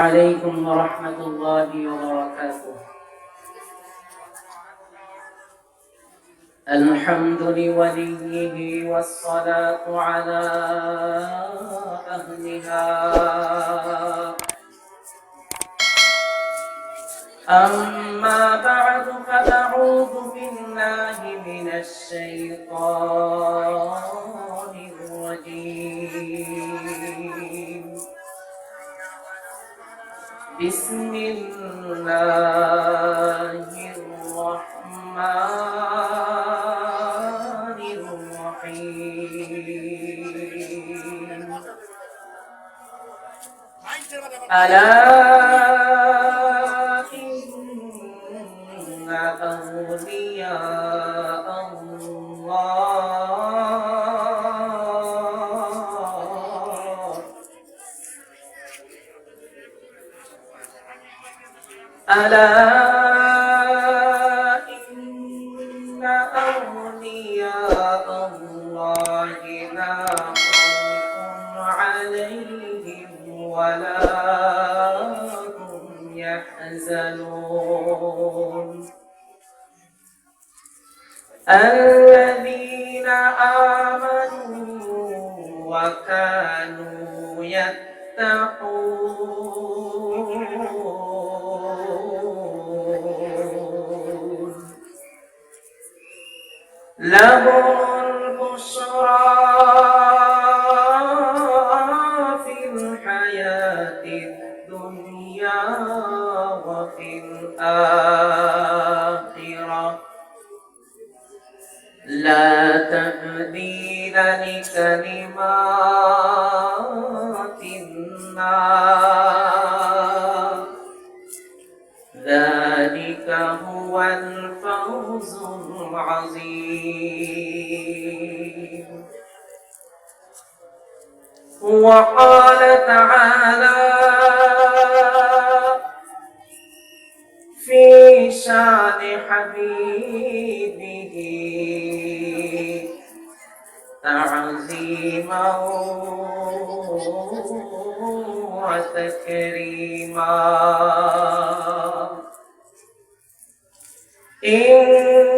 عليكم ورحمة الله وبركاته. الحمد لوليه والصلاة على أهلها. أما بعد فأعوذ بالله من الشيطان الرجيم. بسم الله الرحمن الرحيم. ألا لهم البشرى في الحياة الدنيا وفي الآخرة لا تبديل لكلمات الله وقال تعالى في شأن حبيبه تعظيما وتكريما. إن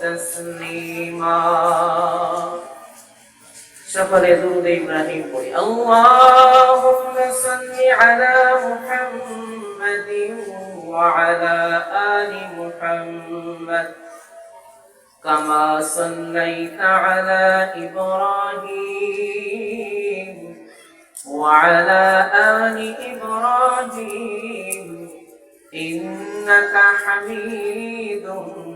تسليما. سفر درود إبراهيم قولي اللهم صل على محمد وعلى آل محمد. كما صليت على إبراهيم وعلى آل إبراهيم. إنك حميد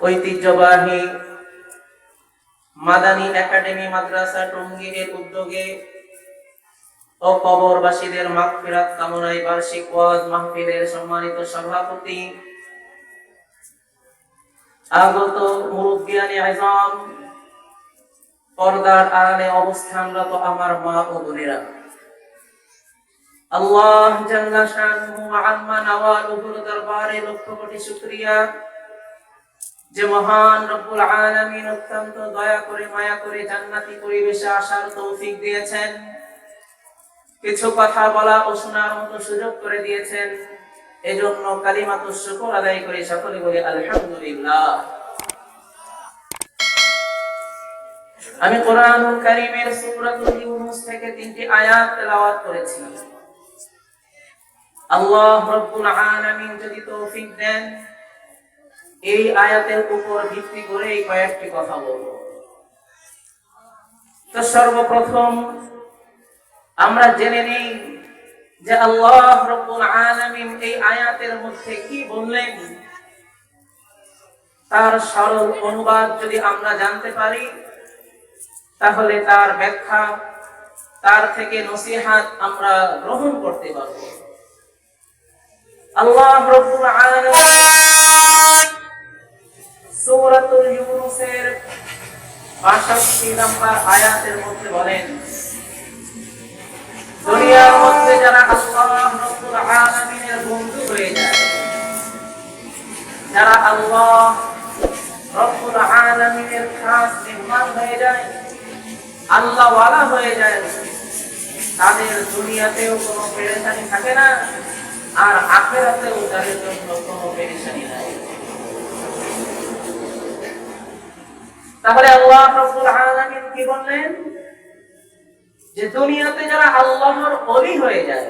ঐতিহ্যবাহী মাদানী একাডেমি মাদ্রাসা টঙ্গীরের উদ্যোগে ও কবরবাসীদের মাগফিরাত কামনায় বার্ষিক ওয়াজ মাহফিলের সম্মানিত সভাপতি আগত মুরব্বিয়ানি আজম, পর্দার আড়ালে অবস্থানরত আমার মা ও বোনেরা। আল্লাহ জাল্লা শানুহু আম্মা নাওয়ালুহুর দরবারে লক্ষ কোটি শুকরিয়া। যে মহান রব্বুল আলামিন অত্যন্ত দয়া করে, মায়া করে জান্নাতি পরিবেশে আসার তৌফিক দিয়েছেন। কিছু কথা বলা ও শোনার মতো সুযোগ করে দিয়েছেন। এজন্য কালিমাত শুকর আদায় করে সকলে বলি, আলহামদুলিল্লাহ। আমি কোরআনুল কারীমের সূরাতুল ইউনূস থেকে তিনটি আয়াত তেলাওয়াত করেছি। আল্লাহ রব্বুল আলামিন যদি তৌফিক দেন এই আয়াতের উপর ভিত্তি করে এই কয়েকটি কথা বলব। তো সর্বপ্রথম, আমরা জেনে নেই যে আল্লাহ রব্বুল আলামিন এই আয়াতের মধ্যে কি বললেন। তার সরল অনুবাদ যদি আমরা জানতে পারি, তাহলে তার ব্যাখ্যা, তার থেকে নসিহাত আমরা গ্রহণ করতে পারব। আল্লাহ রব্বুল আলামিন সূরাতুল ইউনূসের 62 নম্বর আয়াতের মধ্যে বলেন, দুনিয়ার মধ্যে যারা আল্লাহ রব্বুল আলামিনের বন্ধু হয়ে যায়, যারা আল্লাহ রব্বুল আলামিনের খাস মেহমান হয়ে যায় আল্লাহ ওয়ালা হয়ে যায়, তাদের দুনিয়াতেও কোনো পেরেশানি থাকে না, আর আখেরাতেও তাদের জন্য কোনো পেরেশানি নাই। তাহলে আল্লাহ রব্বুল আলামিন কি বললেন? যে দুনিয়াতে যারা আল্লাহর অলি হয়ে যায়,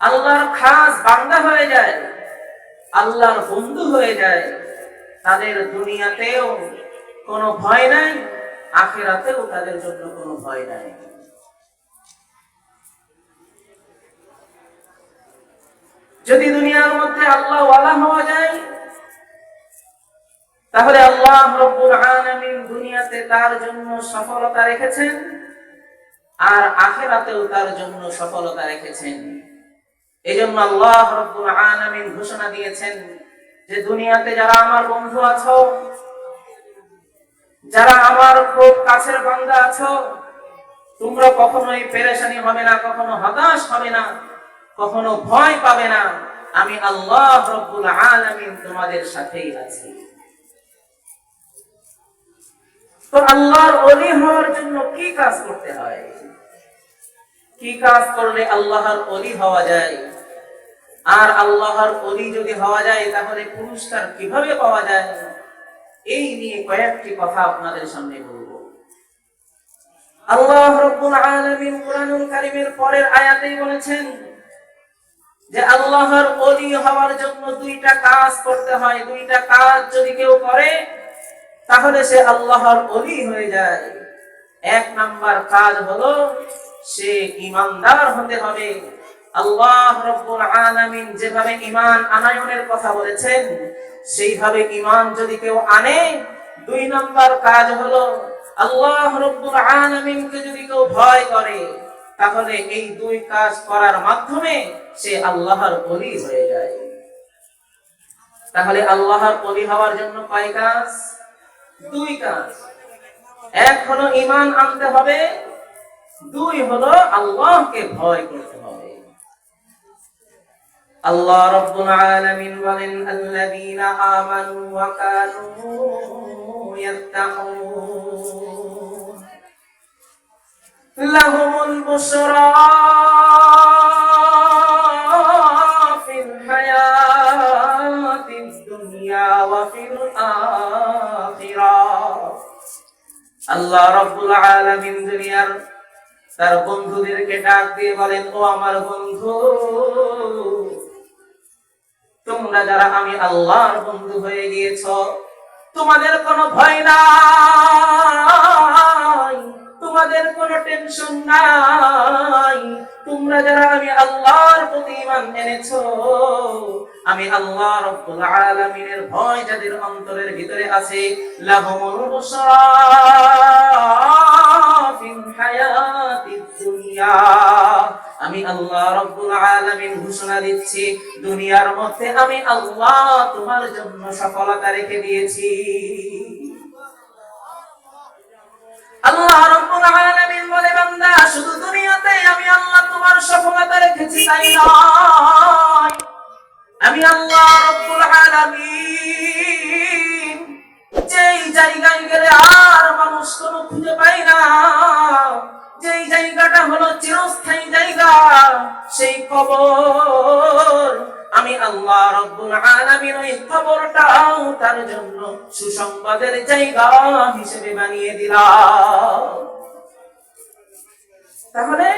আল্লাহর খাস বান্দা হয়ে যায়, আল্লাহর বন্ধু হয়ে যায়, তাদের দুনিয়াতেও কোনো ভয় নাই, আখেরাতেও তাদের জন্য কোনো ভয় নাই। যদি দুনিয়ার মধ্যে আল্লাহ ওয়ালা হওয়া যায় তাহলে আল্লাহ রব্বুল আলামিন দুনিয়াতে তার জন্য সফলতা রেখেছেন আর আখেরাতেও তার জন্য সফলতা রেখেছেন। এই জন্য আল্লাহ রব্বুল আলামিন ঘোষণা দিয়েছেন যে দুনিয়াতে যারা আমার বন্ধু আছো, যারা আমার খুব কাছের বান্দা আছো, তোমরা কখনোই পেরেশানি হবে না, কখনো হতাশ হবে না, কখনো ভয় পাবে না। আমি আল্লাহ রব্বুল আলামিন তোমাদের সাথেই আছি। তো আল্লাহর অলি হওয়ার জন্য কি কাজ করতে হয়? কি কাজ করলে আল্লাহর অলি হওয়া যায়? আর আল্লাহর অলি যদি হওয়া যায়, তাহলে পুরস্কার কীভাবে পাওয়া যায়? এই নিয়ে কয়েকটি কথা আপনাদের সামনে বলব। আল্লাহ রব্বুল আলামিন কোরআনুল কারীমের পরের আয়াতেই বলেছেন যে, আল্লাহর অলি হওয়ার জন্য দুইটা কাজ করতে হয়। দুইটা কাজ যদি কেউ করে তাহলে সে আল্লাহর অলি হয়ে যায়। এক নাম্বার কাজ হলো সে ইমানদার হতে হবে। আল্লাহ রব্বুল আলামিন যেভাবে আনায়নের কথা বলেছেন, সেইভাবে যদি কেউ আনে, দুই নাম্বার কাজ হলো আল্লাহ রব্বুল আলামিনকে যদি কেউ ভয় করে, তাহলে এই দুই কাজ করার মাধ্যমে সে আল্লাহর অলি হয়ে যায়। তাহলে আল্লাহর অলি হওয়ার জন্য কয় কাজ? দুই কাজ। এক হলো ঈমান আনতে হবে, দুই হলো আল্লাহকে ভয় করতে হবে। আল্লাহ রব্বুল আলামিন বলেন, আল্লাযীনা আমানু ওয়া কানু ইয়াত্তাকুন লাহুমুল আল্লাহ রব্বুল আলামিন দুনিয়ার তার বন্ধুদেরকে ডাক দিয়ে বলেন, ও আমার বন্ধু, তোমরা যারা আমি আল্লাহর বন্ধু হয়ে গিয়েছ, তোমাদের কোনো ভয় নাই। তোমাদের কোনো টেনশন নাই। তোমরা যারা আমি আল্লাহর প্রতি ঈমান এনেছো, আমি আল্লাহ রব্বুল আলামিনের ভয় যাদের অন্তরের ভিতরে আছে, লাহুমুল বুশরা ফিল হায়াতিদ দুনিয়া। আমি আল্লাহ রব্বুল আলামিন ঘোষণা দিচ্ছি, দুনিয়ার মধ্যে আমি আল্লাহ তোমার জন্য সফলতা রেখে দিয়েছি। আল্লাহ রব্বুল আলামিন বলে, বান্দা, শুধু দুনিয়াতে আমি আল্লাহ তোমার সফলতা রেখেছি, তাই নয়। আমি আল্লাহ রব্বুল আলামিন। যেই জায়গায় গেলে আর মানুষ কোনো খুঁজে পায় না, যেই জায়গাটা হলো চিরস্থায়ী জায়গা, সেই কবর। আমি আল্লাহ রব্বুল আলামিন ওই কবরটাও তার জন্য সুসংবাদের জায়গা হিসেবে বানিয়ে দিলাম। তাহলে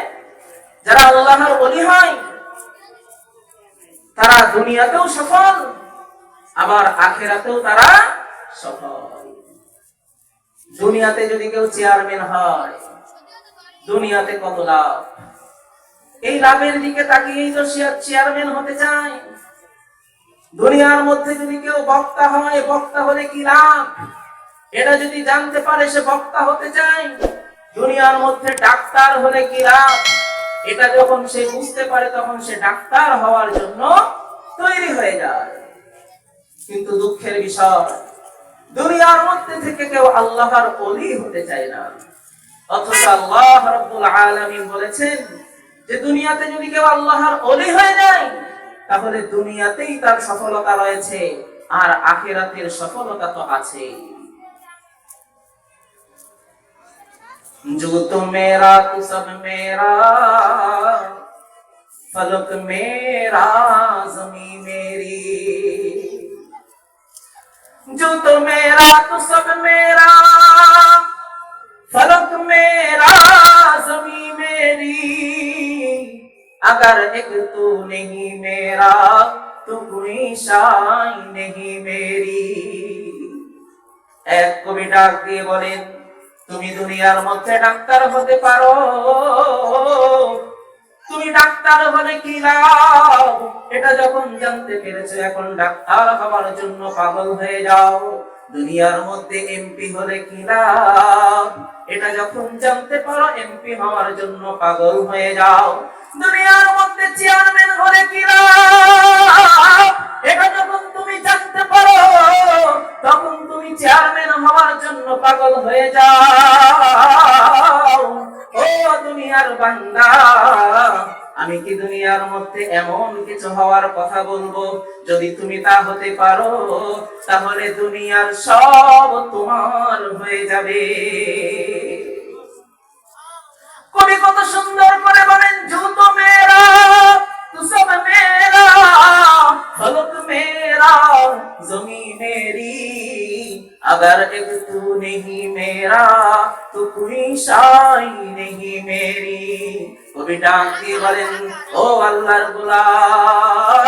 যারা আল্লাহর ওলি হয়, তারা দুনিয়াতেও সফল, আবার আখেরাতেও তারা সফল। দুনিয়াতে যদি কেউ চেয়ারম্যান হয়, দুনিয়াতে কত লাভ? এই লাভের দিকে তাকিয়েই তো চেয়ারম্যান হতে চায়। দুনিয়ার মধ্যে যদি কেউ বক্তা হয়, বক্তা হলে কি লাভ? এটা যদি জানতে পারে সে বক্তা হতে চায়, দুনিয়ার মধ্যে ডাক্তার হলে কি লাভ? এটা যখন সে বুঝতে পারে, তখন সে ডাক্তার হওয়ার জন্য তৈরি হয়ে যায়। কিন্তু দুঃখের বিষয়, দুনিয়ার মধ্যে থেকে কেউ আল্লাহর অলি হতে চায় না। অথচ আল্লাহ রাব্বুল আলামিন বলেছেন যে দুনিয়াতে যদি কেউ আল্লাহর অলি হয়ে যায় তাহলে দুনিয়াতেই তার সফলতা রয়েছে আর আখিরাতের সফলতা তো আছেই जो तो मेरा तू सब मेरा फलक मेरा जमी मेरी जो तो मेरा तू सब मेरा फलक मेरा जमी मेरी अगर एक तू नहीं मेरा तो कोई शाई नहीं मेरी এক কবি ডাক দিয়ে বলেন তুমি দুনিয়ার মধ্যে ডাক্তার হতে পারো তুমি ডাক্তার হলে কি লাভ এটা যখন জানতে পেরেছো এখন ডাক্তার হওয়ার জন্য পাগল হয়ে যাও দুনিয়ার মধ্যে এমপি হলে কি লাভ? এটা যখন জানতে পারো, এমপি হওয়ার জন্য পাগল হয়ে যাও। দুনিয়ার মধ্যে চেয়ারম্যান হলে কি লাভ? এটা যখন তুমি জানতে পারো, তখন তুমি চেয়ারম্যান হওয়ার জন্য পাগল হয়ে যাও। ও দুনিয়ার বান্দা আমি কি দুনিয়ার মধ্যে এমন কিছু হওয়ার কথা বলবো যদি তুমি তা হতে পারো তাহলে দুনিয়ার সব তোমার হয়ে যাবে কবি কত সুন্দর করে বলেন জুতো মেরা তু সব মেরা फलक मेरा जमी मेरी अगर एक तू नहीं मेरा तो कोई शाई नहीं मेरी কবি ডাক বলেন, ও আল্লাহর গোলাম,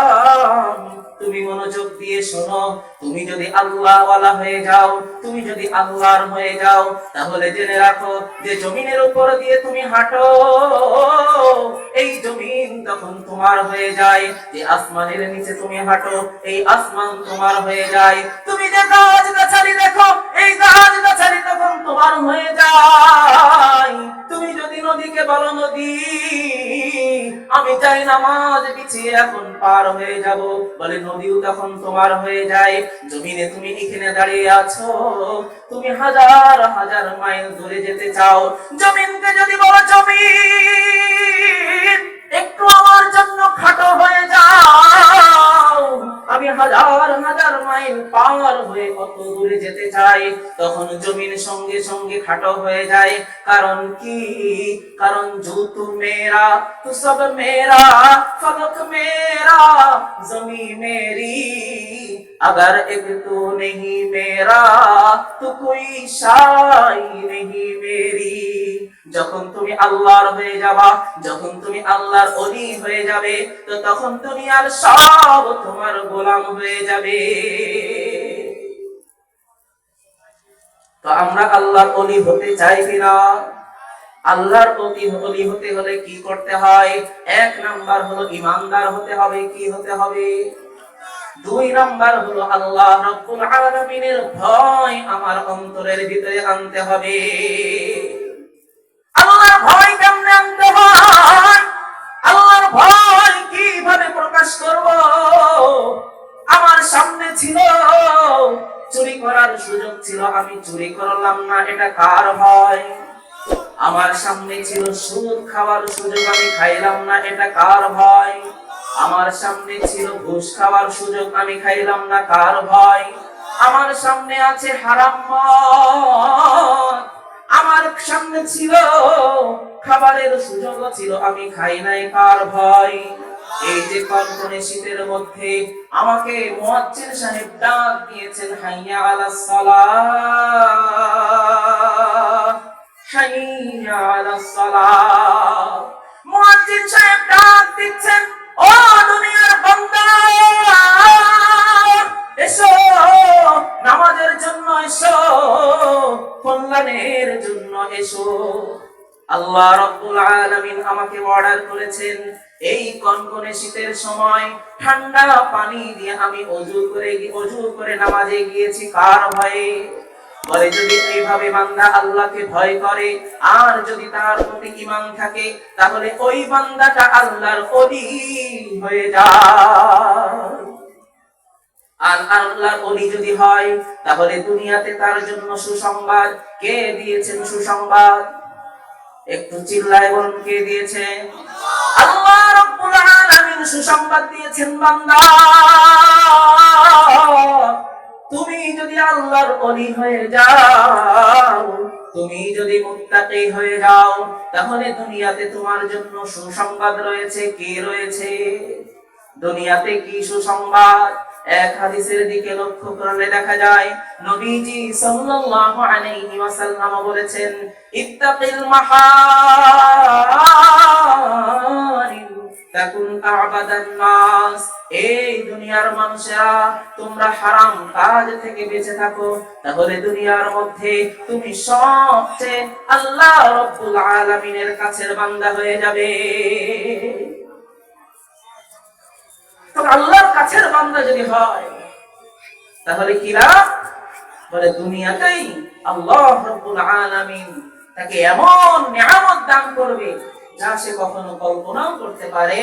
তুমি মনোযোগ দিয়ে শোনো। তুমি যদি আল্লাহ ওয়ালা হয়ে যাও, তুমি যদি আল্লাহর হয়ে যাও, তাহলে জেনে রাখো যে জমিনের উপর দিয়ে তুমি হাঁটো। এই জমিন তখন তোমার হয়ে যায়, যে আসমানের নিচে তুমি হাঁটো, এই আসমান তোমার হয়ে যায়। তুমি যে গাছ গাছালি দেখো, এই গাছ গাছালি তখন তোমার হয়ে যায়। আমি চাই না মাঝ পিছিয়ে এখন পার হয়ে যাব। বলে, নদীও তখন তোমার হয়ে যায়। জমিনে তুমি এখানে দাঁড়িয়ে আছো। তুমি হাজার হাজার মাইল দূরে যেতে চাও। জমিনকে যদি বলো, জমিন, একটু আমার জন্য খাটো হয়ে যাও আমি হাজার হাজার মাইল পার হয়ে কত দূরে যেতে চাই তখন জমিন সঙ্গে সঙ্গে খাটো হয়ে যায় কারণ কি কারণ জুতু মেরা তু সব মেরা ফলক মেরা জমি মেরি अगर एक तू नहीं मेरा तो कोई शाई नहीं मेरी যখন তুমি আল্লাহর হয়ে যাবা যখন তুমি আল্লাহর অলি হয়ে যাবে তো তখন দুনিয়ার সব তোমার গোলাম হয়ে যাবে। তো আমরা আল্লাহর অলি হতে চাই কিনা? আল্লাহর অলি অলি হতে হলে কি করতে হয়? এক নাম্বার হলো ইমানদার হতে হবে, কি হতে হবে? দুই নাম্বার হলো আল্লাহ রব্বুল আলামিনের ভয় আমার অন্তরের ভিতরে আনতে হবে। আল্লাহর ভয় কেমনে আনতে হয়? আল্লাহর ভয় প্রকাশ করব। আমার সামনে ছিল, চুরি করার সুযোগ ছিল, আমি চুরি করলাম না, এটা কার ভয়? আমার সামনে ছিল সুদ, খাওয়ার সুযোগ, আমি খাইলাম না, এটা কার ভয়? আমার সামনে ছিল ঘুষ, খাওয়ার সুযোগ, আমি খাইলাম না, কার ভয়? আমার সামনে আছে হারাম আমার সামনে ছিল, খাবারের সুযোগও ছিল, আমি খাই নাই, কার ভয়? এই যে শীতের মধ্যে আমাকে সাহেব ডাক দিয়েছেন, হাইয়া হাইয়া সাহেব ডাক দিচ্ছেন, ও দুনিয়ার বান্দা, এসো, নামাজের জন্য এসো, কল্যাণের জন্য এসো। আল্লাহ রব্বুল আলমিন আমাকে অর্ডার করেছেন এই কনকনে শীতের সময় ঠান্ডা পানি দিয়ে আমি অজু করে অজু করে নামাজে গিয়েছি, কার ভয়ে? বলে, যদি এইভাবে বান্দা আল্লাহকে ভয় করে, আর যদি তার প্রতি ঈমান থাকে, তাহলে ওই বান্দাটা আল্লাহর অলি হয়ে যায়। আর আল্লাহর অলি যদি হয়, তাহলে দুনিয়াতে তার জন্য সুসংবাদ কে দিয়েছেন সুসংবাদ? একটু চিল্লায় বলুন, কে দিয়েছে? আল্লাহ রাব্বুল আলামিন সুসংবাদ দিয়েছেন বান্দা। তুমি যদি আল্লাহর অলি হয়ে যাও, তুমি যদি মুত্তাকি হয়ে যাও, তাহলে দুনিয়াতে তোমার জন্য সুসংবাদ রয়েছে, কি রয়েছে? দুনিয়াতে কি সুসংবাদ? এক হাদিসের দিকে লক্ষ্য করলে দেখা যায়, নবীজি সাল্লাল্লাহু আলাইহি ওয়াসাল্লাম বলেছেন, ইত্তাকিল মাহারিম এই দুনিয়ার মানুষেরা, তোমরা হারাম কাজ থেকে বেঁচে থাকো। তাহলে দুনিয়ার মধ্যে তুমি সবচেয়ে আল্লাহ রাব্বুল আলামিনের কাছের বান্দা হয়ে যাবে। আল্লাহর কাছের বান্দা যদি হয়, তাহলে কি লাভ? বলে, দুনিয়াতেই আল্লাহ রব্বুল আলামিন তাকে এমন দান করবে যা সে কখনো কল্পনাও করতে পারে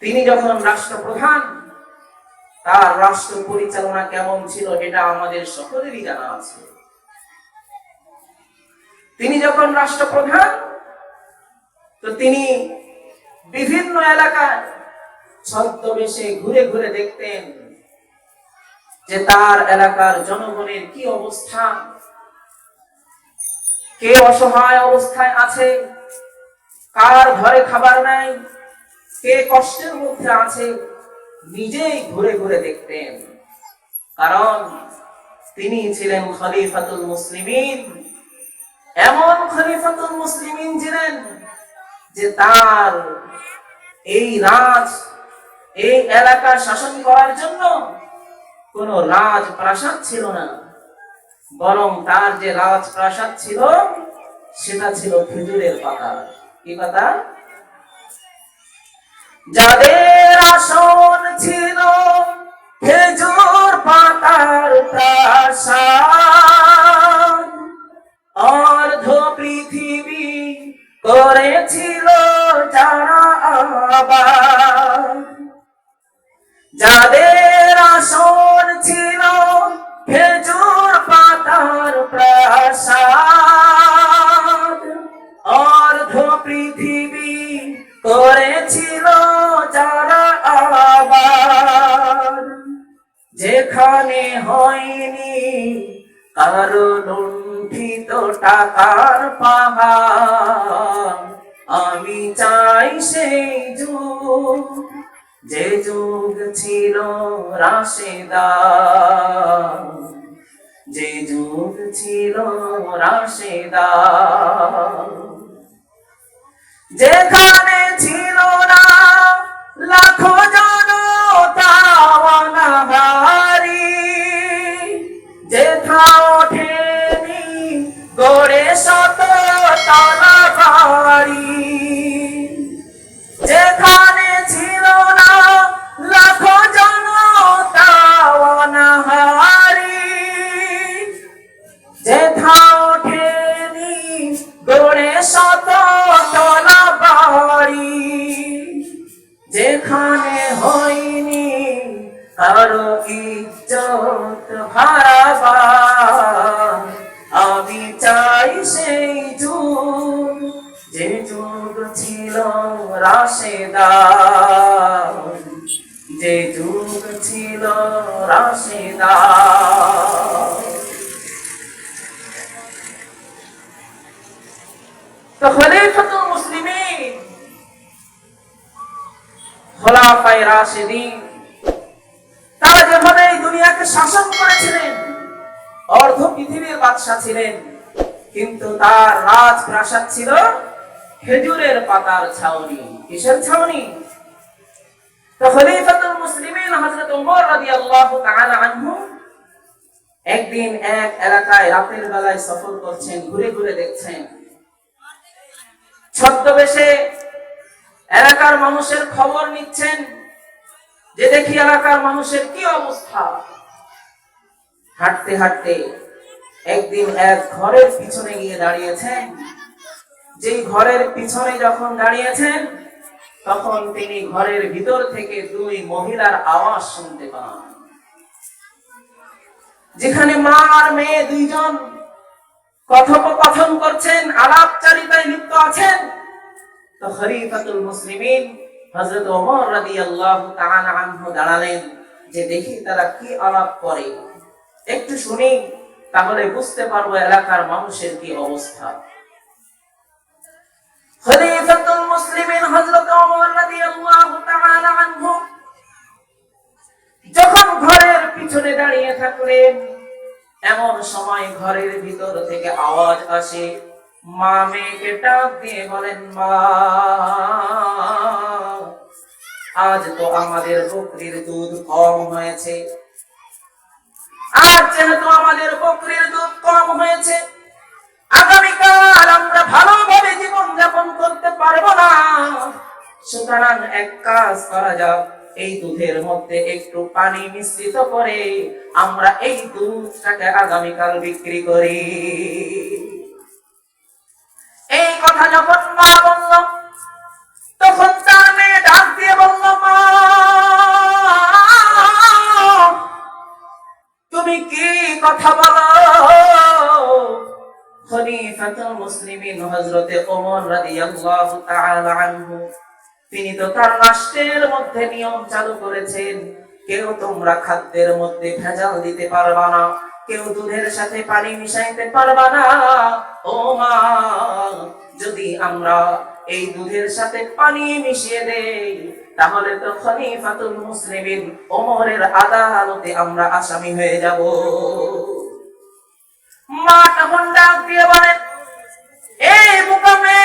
তিনি যখন রাষ্ট্রপ্রধান, তার রাষ্ট্র পরিচালনা কেমন ছিল এটা আমাদের সকলেরই জানা আছে। তিনি যখন রাষ্ট্রপ্রধান, তো তিনি বিভিন্ন এলাকায় ছদ্মবেশে ঘুরে ঘুরে দেখতেন যে তার এলাকার জনগণের কি অবস্থা। কে অসহায় অবস্থায় আছে, কার ঘরে খাবার নাই, কে কষ্টের মধ্যে আছে, নিজেই ঘুরে ঘুরে দেখতেন। কারণ তিনি ছিলেন খলিফাতুল মুসলিমিন। এমন খলিফাতুল মুসলিমিন ছিলেন যে তার এই রাজ এই এলাকা শাসন করার জন্য কোন রাজ প্রাসাদ ছিল না। বরং তার যে রাজ প্রাসাদ ছিল, সেটা ছিল খেজুরের পাতা। কি পাতা? যাদের আসন ছিল খেজুর পাতার অর্ধ পৃথিবী করেছিল যারা আবার যাদের আসন ছিল খেজুর পাতার প্রাসাদ, অর্ধ পৃথিবী করেছিল যারা আবার যেখানে হয়নি কারও লুণ্ঠিত টাকার রাশেদা যে যুগ ছিল রাশেদা যেখানে ছিল না লাখো জনতা তারা যেভাবে এই দুনিয়াকে শাসন করেছিলেন, অর্ধ পৃথিবীর বাদশা ছিলেন, কিন্তু তার রাজ প্রাসাদ ছিল খেজুরের পাতার ছাউনি। কিসের ছাউনি? তো খলিফাতুল মুসলিমিন হযরত ওমর রাদিয়াল্লাহু তাআলা আনহু একদিন এক এলাকায় রাতের বেলায় সফর করছেন, ঘুরে ঘুরে দেখছেন। ছদ্মবেশে এলাকার মানুষের খবর নিচ্ছেন যে দেখি এলাকার মানুষের কি অবস্থা। হাঁটতে হাঁটতে একদিন এক ঘরের পিছনে গিয়ে দাঁড়িয়েছেন। যেই ঘরের পিছনে যখন দাঁড়িয়েছেন, তখন তিনি ঘরের ভিতর থেকে দুই মহিলার আওয়াজ শুনতে পান। যেখানে মা আর মেয়ে দুইজন কথোপকথন করছেন, আলাপচারিতায় লিপ্ত আছেন, তো খলিফাতুল মুসলিমিন হযরত ওমর রাদিয়াল্লাহু তাআলা আনহু দাঁড়ালেন যে দেখি তারা কি আলাপ করে। একটু শুনি, তাহলে বুঝতে পারব এলাকার মানুষের কি অবস্থা। খলিফাতুল মুসলিমিন হযরত ওমর রাদিয়াল্লাহু তাআলা আনহু যখন ঘরের পিছনে দাঁড়িয়ে থাকলেন, এমন সময় ঘরের ভিতর থেকে আওয়াজ আসে, মা মেয়েকে ডাক দিয়ে বলেন, মা, আজ তো আমাদের বকরির দুধ কম হয়েছে। আজ যেহেতু আমাদের বকরির দুধ কম হয়েছে। আগামীকাল আমরা ভালোভাবে জীবন যাপন করতে পারব না। সুতরাং এক কাজ করা যাক এই দুধের মধ্যে একটু পানি মিশ্রিত করে আমরা এই দুধটাকে আগামীকাল বিক্রি করি। এই কথা যখন মা বলল, তখন তার মেয়ে ডাক দিয়ে বলল তুমি কি কথা বলো? খলিফাতুল মুসলিমিন হযরতে ওমর রাদিয়াল্লাহু তাআলা আনহু তিনি তো তার রাষ্ট্রের মধ্যে নিয়ম চালু করেছেন। কেউ তোমরা খাদ্যের মধ্যে ভেজাল দিতে পারবা না, কেউ দুধের সাথে পানি মিশাইতে পারবা না। ও মা, যদি আমরা এই দুধের সাথে পানি মিশিয়ে দেই, তাহলে তো খলিফাতুল মুসলিমিন ওমরের আদালতে আমরা আসামি হয়ে যাব। মা তখন ডাক দিয়ে বলেন এই মুকামে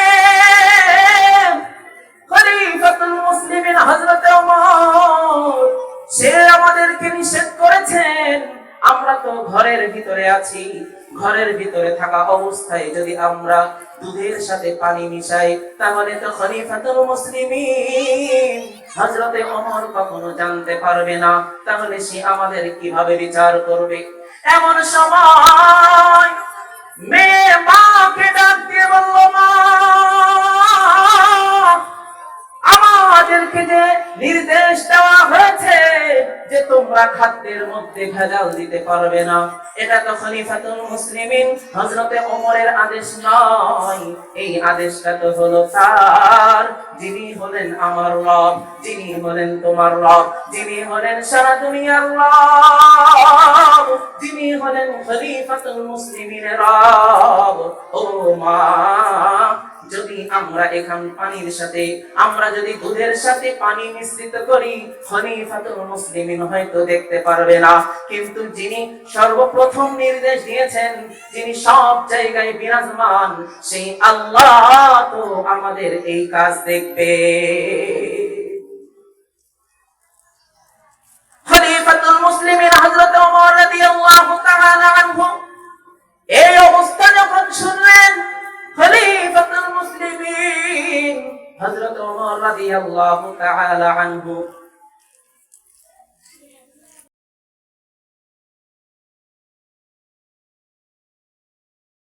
ঘরের ভিতরে থাকা অবস্থায় যদি আমরা দুধের সাথে পানি মিশাই, তাহলে তো খলিফাতুল মুসলিমিন হযরতে ওমর কখনো জানতে পারবে না। তাহলে সে আমাদের কীভাবে বিচার করবে? এমন সময় মেয়ে মাকে ডাক দিয়ে বলল, মা আমাদেরকে যে নির্দেশ দেওয়া হয়েছে যে তোমরা খাদ্যের মধ্যে ভেজাল দিতে পারবে না, এটা তো খলিফাতুল মুসলিমিন হযরতে ওমরের আদেশ নয়। এই আদেশটা তো হলো তার। যিনি হলেন আমার রব, যিনি হলেন তোমার রব, যিনি হলেন সারা দুনিয়ার রব, যিনি হলেন খলিফাতুল মুসলিমিনের রব। ও মা যদি আমরা এখান পানির সাথে, আমরা যদি দুধের সাথে পানি মিশ্রিত করি, খলিফাতুল মুসলিমিন হয়তো দেখতে পারবে না। কিন্তু যিনি সর্বপ্রথম নির্দেশ দিয়েছেন, যিনি সব জায়গায় বিরাজমান, সেই আল্লাহ তো আমাদের এই কাজ দেখবে। খলিফাতুল মুসলিমিন হযরত ওমর রাদিয়াল্লাহু তাআলা আনহু এই অবস্থা যখন শুনলেন খলিফাতুল মুসলিমিন হযরত ওমর রাদিয়াল্লাহু তাআলা আনহু